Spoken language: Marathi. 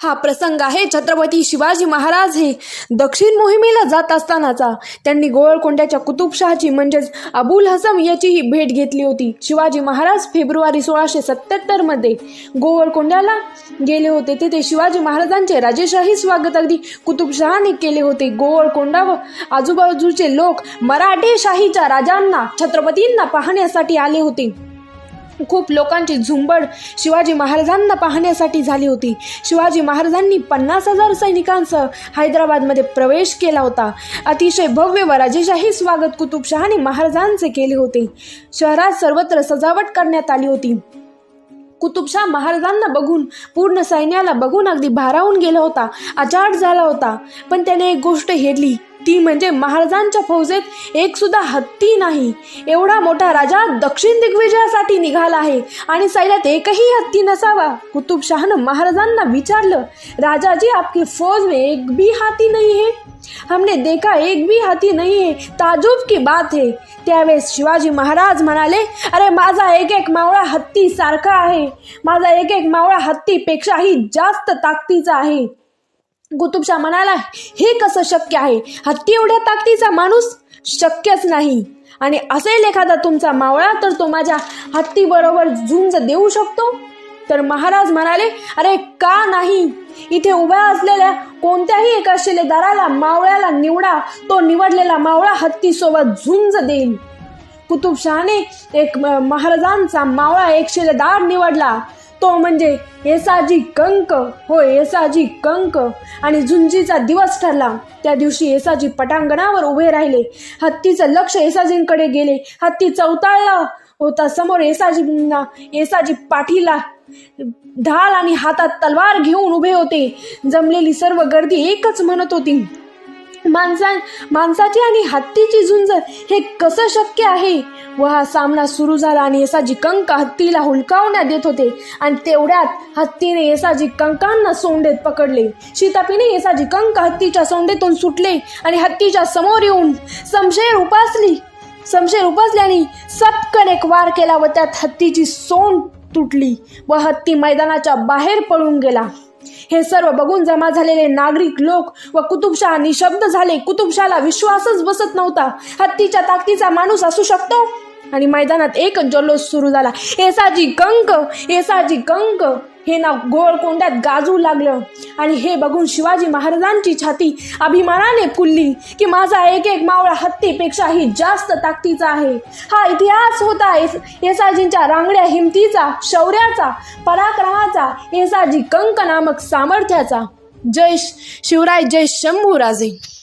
हा प्रसंग आहे. छत्रपती शिवाजी महाराज हे दक्षिण मोहिमेला जात असतानाचा. त्यांनी गोवळकोंड्याच्या कुतुबशहाची म्हणजेच अबुल हसम याचीही भेट घेतली होती. शिवाजी महाराज फेब्रुवारी सोळाशे सत्याहत्तरमध्ये गोवळकोंड्याला गेले होते. तेथे शिवाजी महाराजांचे राजेशाही स्वागत अगदी कुतुबशहाने केले होते. गोवळकोंडा व आजूबाजूचे लोक मराठे शाहीच्या राजांना छत्रपतींना पाहण्यासाठी आले होते. खूप लोकांची झुंबड शिवाजी महाराजांना पाहण्यासाठी झाली होती. शिवाजी महाराजांनी पन्नास हजार सैनिकांसह हैदराबादमध्ये प्रवेश केला होता. अतिशय भव्य व राजेशाही स्वागत कुतुबशहाने महाराजांचे केले होते. शहरात सर्वत्र सजावट करण्यात आली होती. कुतुबशाह महाराजांना बघून पूर्ण सैन्याला बघून अगदी भारावून गेला होता. अचाट झाला होता. पण त्याने एक गोष्ट हेरली. ती म्हणजे महाराजांच्या फौजेत एक सुद्धा हत्ती नाही. एवढा मोठा राजा दक्षिण दिग्विजयासाठी निघाला आहे आणि सैन्यात एकही हत्ती नसावा. कुतुबशाहनं महाराजांना विचारलं राजाजी आपकी फौज में एक भी हाथी नहीं है? हमने देखा एक भी हाथी नहीं है ताजुब की बात है। त्यावेळेस शिवाजी महाराज म्हणाले अरे माझा एक एक मावळा हत्ती सारखा आहे. माझा एक एक मावळा हत्तीपेक्षाही जास्त ताकदीचा आहे. कुतुबशा म्हणाला हे कसं शक्य आहे? हत्ती एवढ्या ताकदीचा माणूस शक्यच नाही. आणि असेल एखादा तुमचा मावळा तर तो माझ्या हत्तीबरोबर झुंज देऊ शकतो. तर महाराज म्हणाले अरे का नाही? इथे उभ्या असलेल्या कोणत्याही एका शिलेदाराला मावळ्याला निवडा. तो निवडलेला मावळा हत्तीसोबत झुंज देईल. कुतुबशहाने एक म- महाराजांचा मावळा एक शिलेदार निवडला. तो म्हणजे येसाजी कंक. हो येसाजी कंक. आणि झुंजीचा दिवस ठरला. त्या दिवशी येसाजी पटांगणावर उभे राहिले. हत्तीचं लक्ष येसाजींकडे गेले. हत्ती चौताळला होता. समोर येसाजींना येसाजी पाठीला ढाल आणि हातात तलवार घेऊन उभे होते. जमलेली सर्व गर्दी एकच म्हणत होती. माणसा माणसाची आणि हत्तीची झुंज हे कसं शक्य आहे? व हा सामना सुरू झाला आणि येसाजी कंक हत्तीला हुलकावण्यात येत होते. आणि तेवढ्यात हत्तीने येसाजी कंकांना सोंडेत पकडले. शितापीने येसाजी कंक हत्तीच्या सोंडेतून सुटले आणि हत्तीच्या समोर येऊन समशेर उपासली समशेर उपासल्याने सपकन एक वार केला व त्यात हत्तीची सोंड तुटली व हत्ती मैदानाच्या बाहेर पळून गेला. हे सर्व बघून जमा झालेले नागरिक लोक व कुतुबशाह निशब्द झाले. कुतुबशाहला विश्वासच बसत नव्हता. हत्तीच्या ताकदीचा माणूस असू शकतो? आणि मैदानात एक जल्लोष सुरू झाला. एसाजी कंक एसाजी कंक. हे नाव गोळकोंड्यात गाजू लागलं. आणि हे बघून शिवाजी महाराजांची छाती अभिमानाने फुलली की माझा एक एक मावळा हत्तीपेक्षाही जास्त ताकदीचा आहे. हा इतिहास होता येसाजींच्या रांगड्या हिमतीचा शौर्याचा पराक्रमाचा येसाजी कंक नामक सामर्थ्याचा. जय शिवराय जय शंभूराजे.